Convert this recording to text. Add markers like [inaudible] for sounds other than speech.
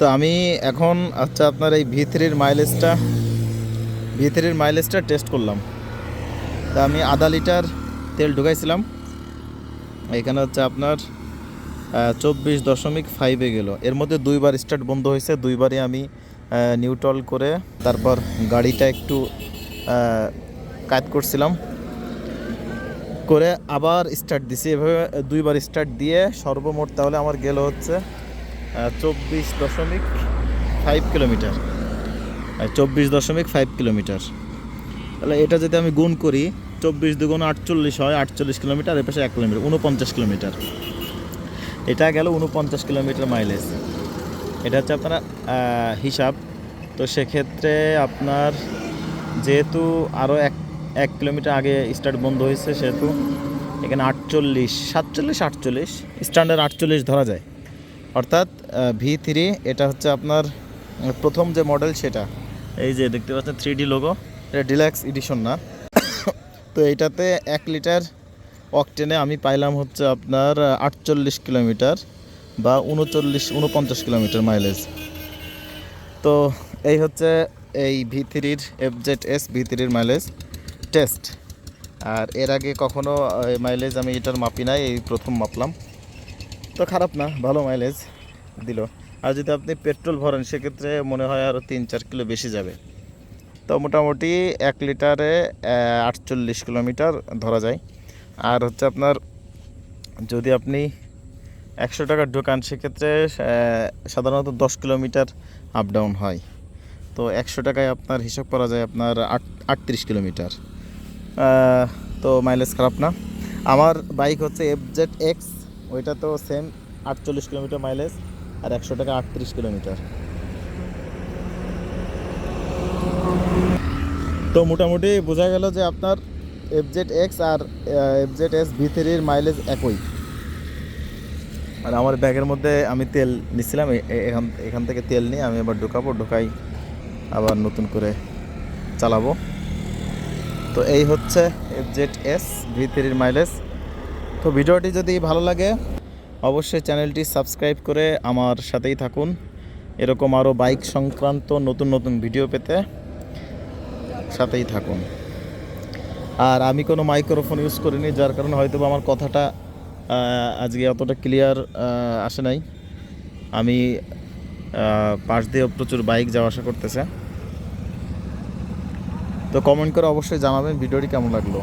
তো আমি এখন আচ্ছা আপনার এই ভি থ্রির মাইলেজটা ভি থ্রির মাইলেজটা টেস্ট করলাম। তা আমি আধা লিটার তেল ঢুকাইছিলাম। এখানে হচ্ছে আপনার চব্বিশ দশমিক ফাইভে গেল। এর মধ্যে দুইবার স্টার্ট বন্ধ হয়েছে, দুইবারই আমি নিউট্রাল করে তারপর গাড়িটা একটু কাজ করছিলাম। করে আবার স্টার্ট দিছি। এভাবে দুইবার স্টার্ট দিয়ে সর্বমোট তাহলে আমার গেল হচ্ছে চব্বিশ দশমিক ফাইভ কিলোমিটার। চব্বিশ দশমিক ফাইভ কিলোমিটার। তাহলে এটা যদি আমি গুণ করি, চব্বিশ দুগুণ আটচল্লিশ হয়, আটচল্লিশ কিলোমিটার, এর পাশে এক কিলোমিটার উনপঞ্চাশ কিলোমিটার। এটা গেল উনপঞ্চাশ কিলোমিটার মাইলেজ এটা হচ্ছে আপনার হিসাব। তো সেক্ষেত্রে আপনার যেহেতু আরও এক এক কিলোমিটার আগে স্টার্ট বন্ধ হয়েছে, সেহেতু এখানে আটচল্লিশ, সাতচল্লিশ, আটচল্লিশ স্ট্যান্ডার্ড আটচল্লিশ ধরা যায়। অর্থাৎ ভি থ্রি এটা হচ্ছে আপনার প্রথম যে মডেল সেটা। এই যে দেখতে পাচ্ছেন থ্রি ডি লোগো এটা ডিলাক্স এডিশন না। [coughs] তো এইটাতে এক লিটার অকটেনে আমি পাইলাম হচ্ছে আপনার আটচল্লিশ কিলোমিটার বা উনচল্লিশ উনপঞ্চাশ কিলোমিটার মাইলেজ তো এই হচ্ছে এই ভি থ্রির এফ জেড এস ভি থ্রির মাইলেজ টেস্ট আর এর আগে কখনো মাইলেজ আমি এটার মাপি নাই এই প্রথম মাপলাম। তো খারাপ না, ভালো মাইলেজ দিল। আর যদি আপনি পেট্রোল ভরেন, সেক্ষেত্রে মনে হয় আরও তিন চার কিলো বেশি যাবে। তো মোটামুটি এক লিটারে আটচল্লিশ কিলোমিটার ধরা যায়। আর হচ্ছে আপনার যদি আপনি একশো টাকা ঢোকান, সেক্ষেত্রে সাধারণত দশ কিলোমিটার আপ ডাউন হয়। তো একশো টাকায় আপনার হিসাব করা যায় আপনার আট, আটত্রিশ কিলোমিটার। তো মাইলেজ খারাপ না। আমার বাইক হচ্ছে এফ জেড এক্স ওইটা তো সেম আটচল্লিশ কিলোমিটার মাইলেজ আর একশো টাকা আটত্রিশ কিলোমিটার। তো মোটামুটি বোঝা গেল যে আপনার এফ জেড এক্স আর এফ জেড এস ভি থ্রির মাইলেজ একই। আর আমার ব্যাগের মধ্যে আমি তেল নিচ্ছিলাম এখান এখান থেকে তেল নিয়ে আমি আবার ঢোকাবো, ঢোকাই আবার নতুন করে চালাবো। তো এই হচ্ছে এফ জেড এস ভি থ্রির মাইলেজ তো ভিডিওটি যদি ভালো লাগে, অবশ্যই চ্যানেলটি সাবস্ক্রাইব করে আমার সাথেই থাকুন। এরকম আরও বাইক সংক্রান্ত নতুন নতুন ভিডিও পেতে সাথেই থাকুন। আর আমি কোনো মাইক্রোফোন ইউজ করিনি, যার কারণে হয়তো আমার কথাটা আজকে অতটা ক্লিয়ার আসে নাই। আমি পাশ দিয়ে প্রচুর বাইক যাওয়া আসা করতেছে। তো কমেন্ট করে অবশ্যই জানাবেন ভিডিওটি কেমন লাগল।